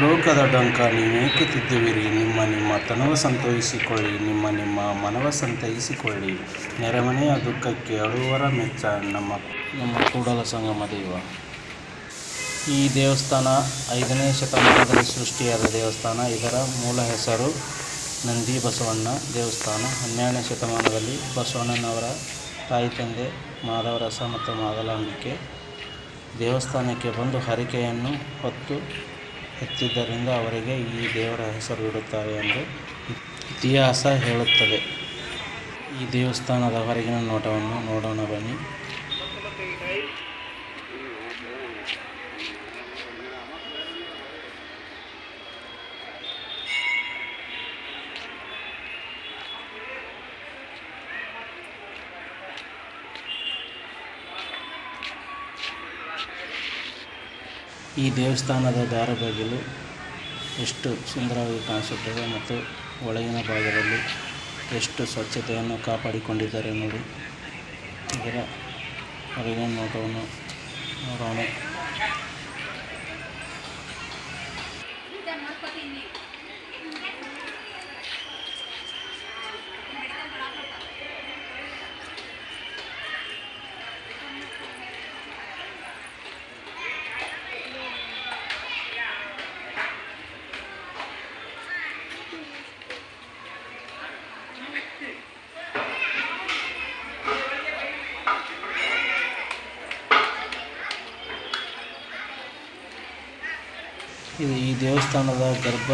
ಲೋಕದ ಡೊಂಕ ನೀವೇಕೆ ತಿದ್ದುವಿರಿ ನಿಮ್ಮ ನಿಮ್ಮ ತನವ ಸಂತೋಷಿಸಿಕೊಳ್ಳಿ. ನಿಮ್ಮ ನಿಮ್ಮ ಮನವ ಸಂತೈಸಿಕೊಳ್ಳಿ. ನೆರೆಮನೆಯ ದುಃಖಕ್ಕೆ ಅಳುವರ ಮೆಚ್ಚ. ನಮ್ಮ ನಮ್ಮ ಕೂಡಲ ಸಂಗಮ ದೈವ. ಈ ದೇವಸ್ಥಾನ ಐದನೇ ಶತಮಾನದಲ್ಲಿ ಸೃಷ್ಟಿಯಾದ ದೇವಸ್ಥಾನ. ಇದರ ಮೂಲ ಹೆಸರು ನಂದಿ ಬಸವಣ್ಣ ದೇವಸ್ಥಾನ. ಹನ್ನೆರಡನೇ ಶತಮಾನದಲ್ಲಿ ಬಸವಣ್ಣನವರ ತಾಯಿ ತಂದೆ ಮಾಧವರಸ ಮತ್ತು ಮಾದಲಾಂಬಿಕೆ ದೇವಸ್ಥಾನಕ್ಕೆ ಬಂದು ಹರಿಕೆಯನ್ನು ಹೊತ್ತು ಎತ್ತಿದ್ದರಿಂದ ಅವರಿಗೆ ಈ ದೇವರ ಹೆಸರು ಇಡುತ್ತಾರೆ ಎಂದು ಇತಿಹಾಸ ಹೇಳುತ್ತದೆ. ಈ ದೇವಸ್ಥಾನದ ಹೊರಗಿನ ನೋಟವನ್ನು ನೋಡೋಣ ಬನ್ನಿ. ಈ ದೇವಸ್ಥಾನದ ದ್ವಾರ ಬಾಗಿಲು ಎಷ್ಟು ಸುಂದರವಾಗಿ ಕಾಣಿಸುತ್ತದೆ ಮತ್ತು ಒಳಗಿನ ಭಾಗದಲ್ಲಿ ಎಷ್ಟು ಸ್ವಚ್ಛತೆಯನ್ನು ಕಾಪಾಡಿಕೊಂಡಿದ್ದಾರೆ ನೋಡಿ. ಇದರ ಹೊರಗಿನ ನೋಟವನ್ನು ನೋಡೋಣ. ಇದು ಈ ದೇವಸ್ಥಾನದ ಗರ್ಭ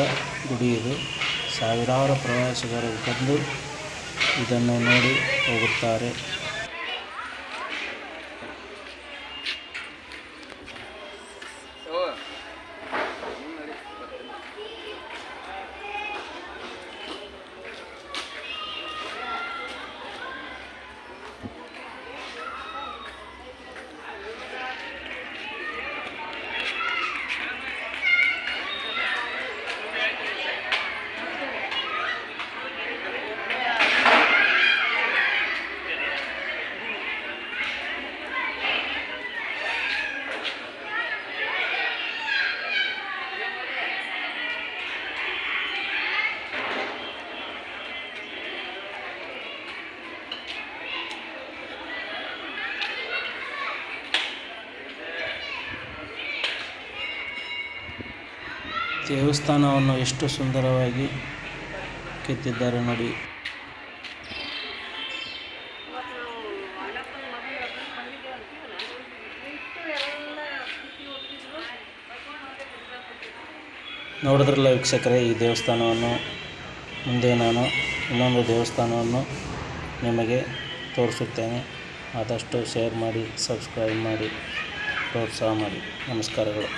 ಗುಡಿ ಇದು. ಸಾವಿರಾರು ಪ್ರವಾಸಿಗರು ಬಂದು ಇದನ್ನು ನೋಡಿ ಹೋಗುತ್ತಾರೆ. ದೇವಸ್ಥಾನವನ್ನು ಎಷ್ಟು ಸುಂದರವಾಗಿ ಕೆತ್ತಿದ್ದಾರೆ ನೋಡಿ. ನೋಡಿದ್ರಲ್ಲ ವೀಕ್ಷಕರೇ, ಈ ದೇವಸ್ಥಾನವನ್ನು ಮುಂದೆ ನಾನು ಇನ್ನೊಂದು ದೇವಸ್ಥಾನವನ್ನು ನಿಮಗೆ ತೋರಿಸುತ್ತೇನೆ. ಆದಷ್ಟು ಶೇರ್ ಮಾಡಿ, ಸಬ್ಸ್ಕ್ರೈಬ್ ಮಾಡಿ, ಪ್ರೋತ್ಸಾಹ ಮಾಡಿ. ನಮಸ್ಕಾರಗಳು.